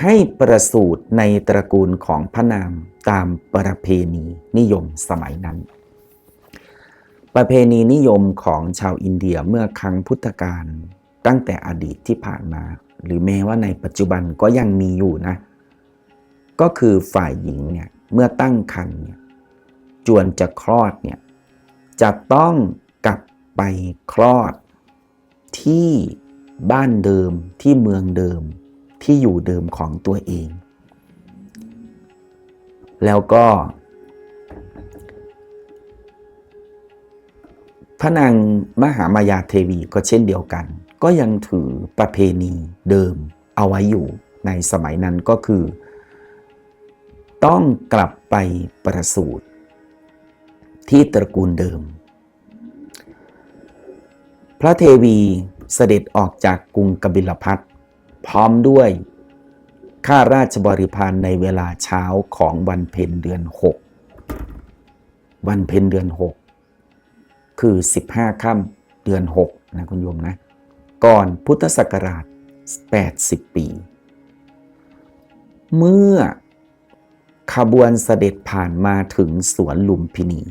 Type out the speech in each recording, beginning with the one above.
ให้ประสูติในตระกูลของพระนามตามประเพณีนิยมสมัยนั้น ประเพณีนิยมของชาวอินเดียเมื่อครั้งพุทธกาลตั้งแต่อดีตที่ผ่านมา หรือแม้ว่าในปัจจุบันก็ยังมีอยู่นะ ก็คือฝ่ายหญิงเนี่ยเมื่อตั้งครรภ์เนี่ยจวนจะคลอดเนี่ยจะต้องกลับไปคลอดที่บ้านเดิมที่เมืองเดิม ที่อยู่เดิมของตัวเอง แล้วก็ พระนางมหามายาเทวีก็เช่นเดียวกัน ก็ยังถือประเพณีเดิมเอาไว้อยู่ในสมัยนั้นก็คือ ต้องกลับไปประสูติที่ตระกูลเดิม พระเทวีเสด็จออกจากกรุงกบิลพัท พร้อมด้วยข้าราชบริพารในเวลาเช้าของวันเพ็ญเดือน 6 วันเพ็ญเดือน 6 คือ 15ค่ำเดือน 6 นะคุณโยมนะ ก่อนพุทธศักราช 80 ปี เมื่อขบวนเสด็จผ่านมาถึงสวนลุมพินี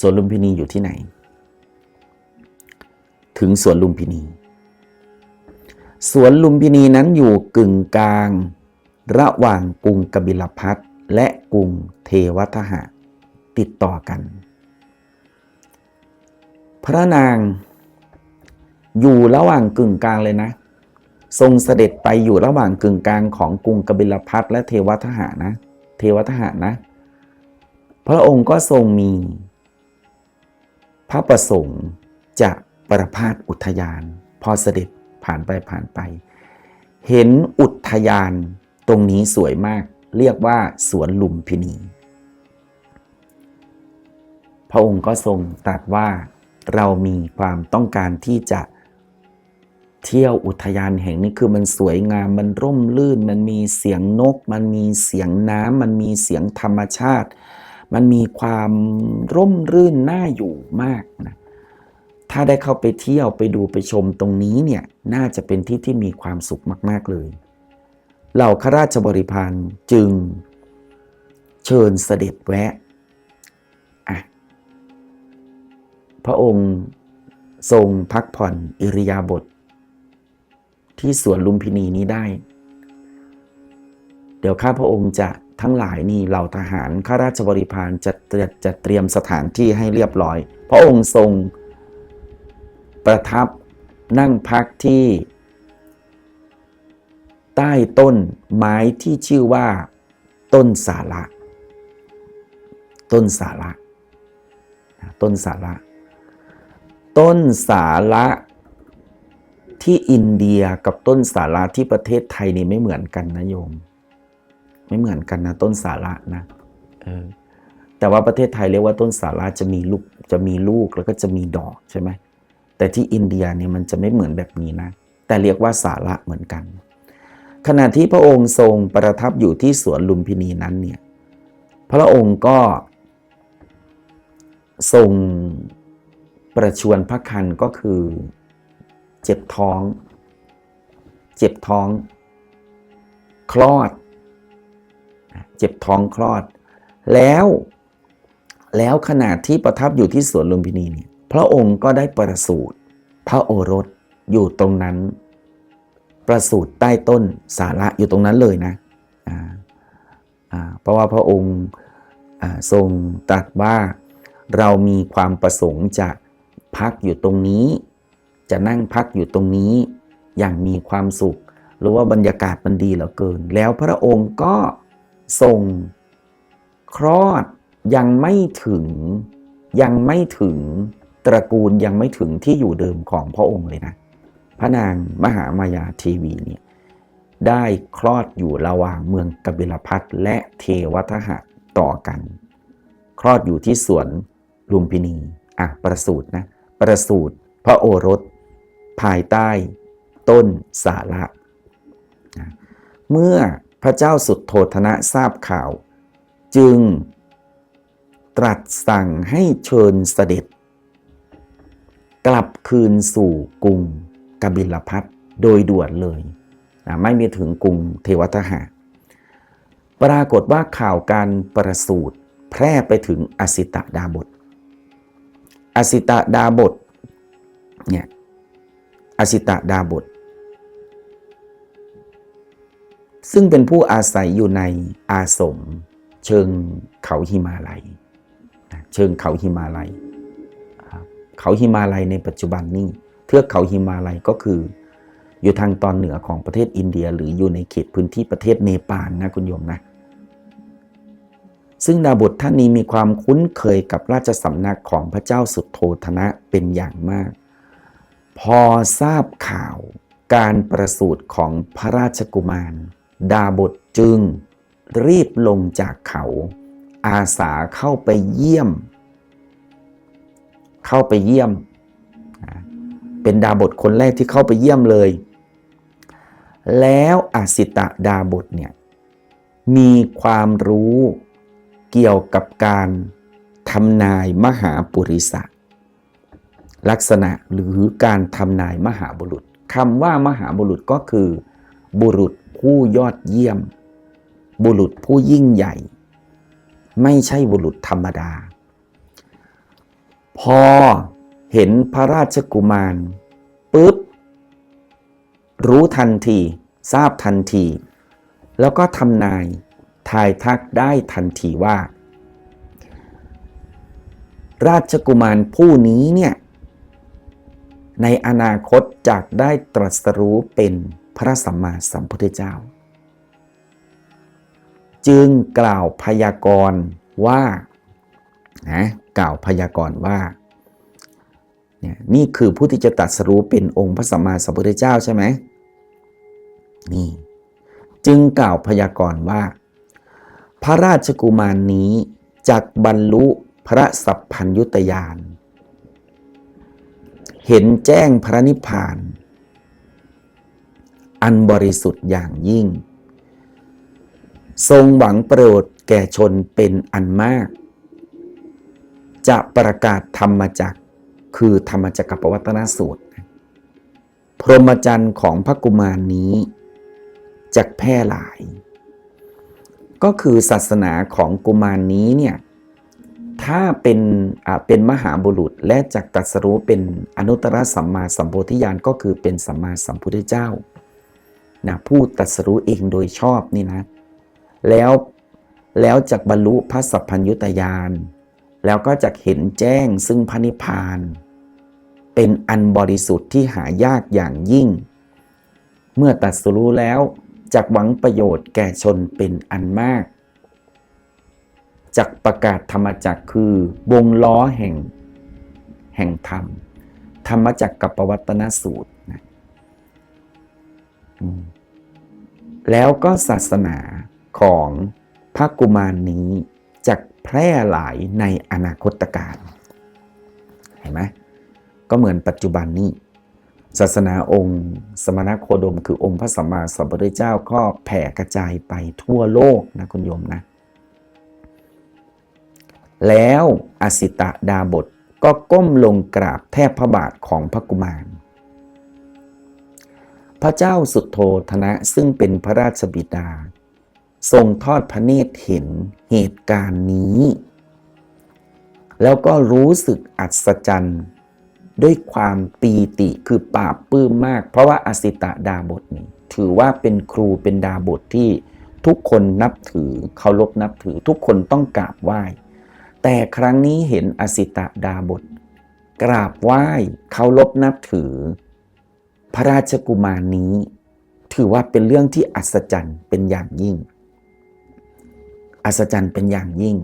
สวนลุมพินีอยู่ที่ไหน ถึงสวนลุมพินี สวนลุมพินีนั้นอยู่กึ่งกลาง ระหว่างกรุงกบิลพัทและกรุงเทวทหะ ติดต่อกัน พระนางอยู่ระหว่างกึ่งกลางเลยนะ ทรงเสด็จไปอยู่ระหว่างกึ่งกลางของกรุงกบิลพัทและเทวทหะนะ เทวทหะนะ พระองค์ก็ทรงมี พระประสงค์จะประพาสอุทยาน พอเสด็จ ผ่านไปผ่านไป เห็นอุทยานตรงนี้สวยมาก เรียกว่าสวนลุมพินี พระองค์ก็ทรงตรัสว่าเรามีความต้องการที่จะเที่ยวอุทยานแห่งนี้คือมันสวยงามมันร่มรื่น มันมีเสียงนก มันมีเสียงน้ำมันมีเสียงธรรมชาติ มันมีความร่มรื่นน่าอยู่มากนะ ถ้าได้เข้าไปเที่ยวไปดูไปชมตรงนี้เนี่ยน่าจะเป็นที่ที่มีความสุขมาก ๆ เลยเหล่าข้าราชบริพารจึงเชิญเสด็จแวะอะพระองค์ทรงพักผ่อนอิริยาบถทที่สวนลุมพินีนี้ได้ เดี๋ยวข้าพระองค์จะทั้งหลายนี่เหล่าทหารข้าราชบริพารจะจะจะเตรียมสถานที่ให้เรียบร้อย พระองค์ทรง ประทับนั่งพักที่ ใต้ต้นไม้ที่ชื่อว่า ต้นสาระต้นสาระต้นสาระต้นสาระที่อินเดียกับต้นสาระที่ประเทศไทยนี่ไม่เหมือนกันนะโยม ไม่เหมือนกันนะ ต้นสาระนะเออแต่ว่าประเทศไทยเรียกว่าต้นสาระจะมีลูกจะมีลูกแล้วก็จะมีดอกใช่ไหม แต่ที่อินเดียเนี่ยมันจะไม่เหมือนแบบนี้นะ แต่เรียกว่าสาระเหมือนกัน ขณะที่พระองค์ทรงประทับอยู่ที่สวนลุมพินีนั้นเนี่ยพระองค์ก็ทรงประชวนพระคันก็คือเจ็บท้อง เจ็บท้อง คลอด เจ็บท้องคลอด แล้ว แล้วขณะที่ประทับอยู่ที่สวนลุมพินีเนี่ย พระองค์ก็ได้ประสูติพระโอรสอยู่ตรงนั้น ประสูติใต้ต้นสาระอยู่ตรงนั้นเลยนะเพราะว่าพระองค์ทรงตรัสว่าเรามีความประสงค์จะพักอยู่ตรงนี้ จะนั่งพักอยู่ตรงนี้อย่างมีความสุข หรือว่าบรรยากาศมันดีเหลือเกิน แล้วพระองค์ก็ทรงคลอดยังไม่ถึงยังไม่ถึง ตระกูลยังไม่ถึงที่อยู่เดิมของพระองค์เลยนะ พระนางมหามายาทีวีเนี่ยได้คลอดอยู่ระหว่างเมืองกบิลพัทและเทวทหะต่อกัน คลอดอยู่ที่สวนลุมพินีอะประสูตรนะประสูตรพระโอรส ภายใต้ต้นสาระเมื่อพระเจ้าสุดโทธนะทราบข่าว จึงตรัสสั่งให้เชิญเสด็จ กลับคืนสู่กรุงกบิลพัทโดยด่วนเลยนะไม่มีถึงกรุงเทวทหะปรากฏว่าข่าวการประสูติแพร่ไปถึงอสิตดาบท อสิตดาบทเนี่ยอสิตดาบท ซึ่งเป็นผู้อาศัยอยู่ในอาสม เชิงเขาหิมาลัย เชิงเขาหิมาลัย เขาหิมาลัยในปัจจุบันนี้ เทือกเขาหิมาลัยก็คือ อยู่ทางตอนเหนือของประเทศอินเดีย หรืออยู่ในเขตพื้นที่ประเทศเนปาลนะคุณโยมนะ ซึ่งดาบทท่านนี้มีความคุ้นเคยกับราชสำนักของพระเจ้าสุดโทธนะเป็นอย่างมาก พอทราบข่าวการประสูติของพระราชกุมาร ดาบทจึงรีบลงจากเขา อาสาเข้าไปเยี่ยม เข้าไปเยี่ยม เป็นดาบทคนแรกที่เข้าไปเยี่ยมเลย แล้วอาสิตะดาบทเนี่ยมีความรู้เกี่ยวกับการทำนายมหาปุริสะลักษณะหรือการทำนายมหาบุรุษคำว่ามหาบุรุษก็คือ บุรุษผู้ยอดเยี่ยม บุรุษผู้ยิ่งใหญ่ ไม่ใช่บุรุษธรรมดา พอเห็นพระราชกุมารปุ๊บ รู้ทันที ทราบทันที แล้วก็ทำนายทายทักได้ทันทีว่า ราชกุมารผู้นี้เนี่ย ในอนาคตจากได้ตรัสรู้เป็นพระสัมมาสัมพุทธเจ้า จึงกล่าวพยากรณ์ว่านะ กล่าวพยากรณ์ว่านี่คือผู้ที่จะตรัสรู้เป็นองค์พระสัมมาสัมพุทธเจ้าใช่ไหมนี่จึงกล่าวพยากรณ์ว่า พระราชกุมารนี้จักบรรลุพระสัพพัญยุตยาน เห็นแจ้งพระนิพพาน อันบริสุทธิ์อย่างยิ่ง ทรงหวังประโยชน์แก่ชนเป็นอันมาก จะประกาศธรรมจักรคือธรรมจักรปวัตนสูตร พรหมจรรย์ของพระกุมารนี้จะแพร่หลาย ก็คือศาสนาของกุมารนี้เนี่ยถ้าเป็นอ่าเป็นมหาบุรุษและจักตัสรู้เป็นอนุตตรสัมมาสัมโพธิญาณก็คือเป็นสัมมาสัมพุทธเจ้านะผู้ตัสรู้เองโดยชอบนี่นะ แล้วแล้วจักบรรลุพระสัพพัญญุตญาณ แล้วก็จะเห็นแจ้งซึ่งพระนิพพาน เป็นอันบริสุทธิ์ที่หายากอย่างยิ่ง เมื่อตรัสรู้แล้วจักหวังประโยชน์แก่ชนเป็นอันมากจักประกาศธรรมจักคือวงล้อแห่งแห่งธรรม ธรรมจักกับปวัตนสูตรนะแล้วก็ศาสนาของพระกุมารนี้ แพร่หลายในอนาคตการเห็นไหมก็เหมือนปัจจุบันนี้ ศาสนาองค์ สมณโคดม คือองค์พระสัมมาสัมพุทธเจ้าก็แผ่กระจายไปทั่วโลกนะคุณโยมนะ แล้วอสิตะดาบทก็ก้มลงกราบแทบพระบาทของพระกุมาร พระเจ้าสุดโทธนะซึ่งเป็นพระราชบิดา ทรงทอดพระเนตรเห็นเหตุการณ์นี้ แล้วก็รู้สึกอัศจรรย์ด้วยความปีติคือปราบปื้มมาก เพราะว่าอสิตะดาบทนี้ถือว่าเป็นครูเป็นดาบทที่ทุกคนนับถือเคารพนับถือทุกคนต้องกราบไหว้ แต่ครั้งนี้เห็นอสิตะดาบท กราบไหว้เคารพนับถือ พระราชกุมารนี้ ถือว่าเป็นเรื่องที่อัศจรรย์เป็นอย่างยิ่ง อัศจรรย์เป็นอย่างยิ่ง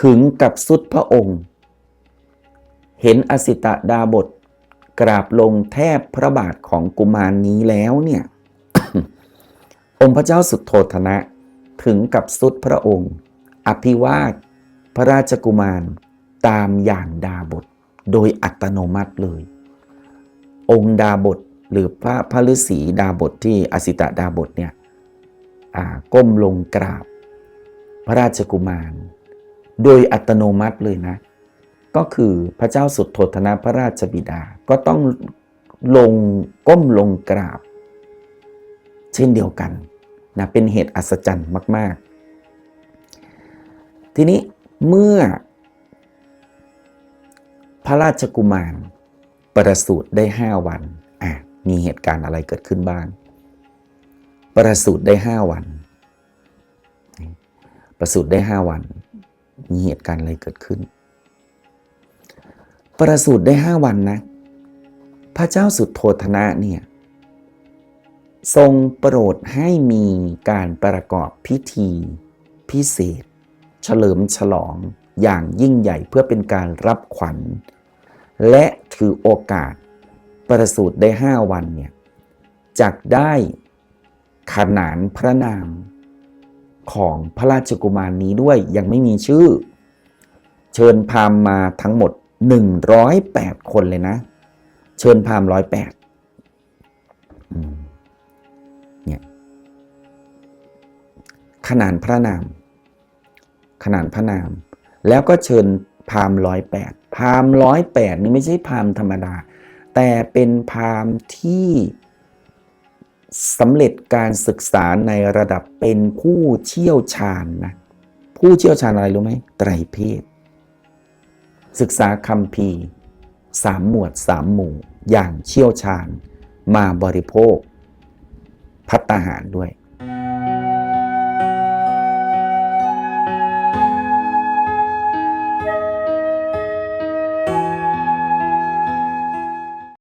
ถึงกับสุดพระองค์ เห็นอสิตะดาบทกราบลงแทบพระบาทของกุมารนี้แล้วเนี่ย องค์พระเจ้าสุดโทธนะถึงกับสุดพระองค์ อภิวาทพระราชกุมารตามอย่างดาบทโดยอัตโนมัติเลย องค์ดาบทหรือพระพฤาษีดาบทที่อสิตะดาบทเนี่ย ก้มลงกราบ พระราชกุมาร โดยอัตโนมัติเลยนะ ก็คือพระเจ้าสุดโทธนะพระราชบิดาก็ต้องลงก้มลงกราบ เช่นเดียวกันนะเป็นเหตุอัศจรรย์มาก ๆ ทีนี้เมื่อ พระราชกุมารประสูติได้ห้าวันอะมีเหตุการณ์อะไรเกิดขึ้นบ้าง ประสูติได้ห้าวัน ประสูติได้ห้าวัน มีเหตุการณ์อะไรเกิดขึ้น ประสูติได้ห้าวันนะ พระเจ้าสุดโทธนะเนี่ย ทรงโปรดให้มีการประกอบพิธีพิเศษ เฉลิมฉลองอย่างยิ่งใหญ่เพื่อเป็นการรับขวัญ และถือโอกาสประสูติได้ห้าวันเนี่ยจักได้ ขนานพระนามของพระราชกุมารนี้ด้วยยังไม่มีชื่อ เชิญพามมาทั้งหมด 108 คนเลยนะ เชิญพามร้อยแปดเนี่ยขนานพระนาม ขนานพระนาม แล้วก็เชิญพามร้อยแปดพามร้อยแปดนี่ไม่ใช่พามธรรมดา แต่เป็นพามที่ สำเร็จการศึกษาในระดับเป็นผู้เชี่ยวชาญนะผู้เชี่ยวชาญอะไรรู้ไหมไตรเพศ ศึกษาคำพีสามหมวดสามหมู่ อย่างเชี่ยวชาญมาบริโภค พัตตาหารด้วย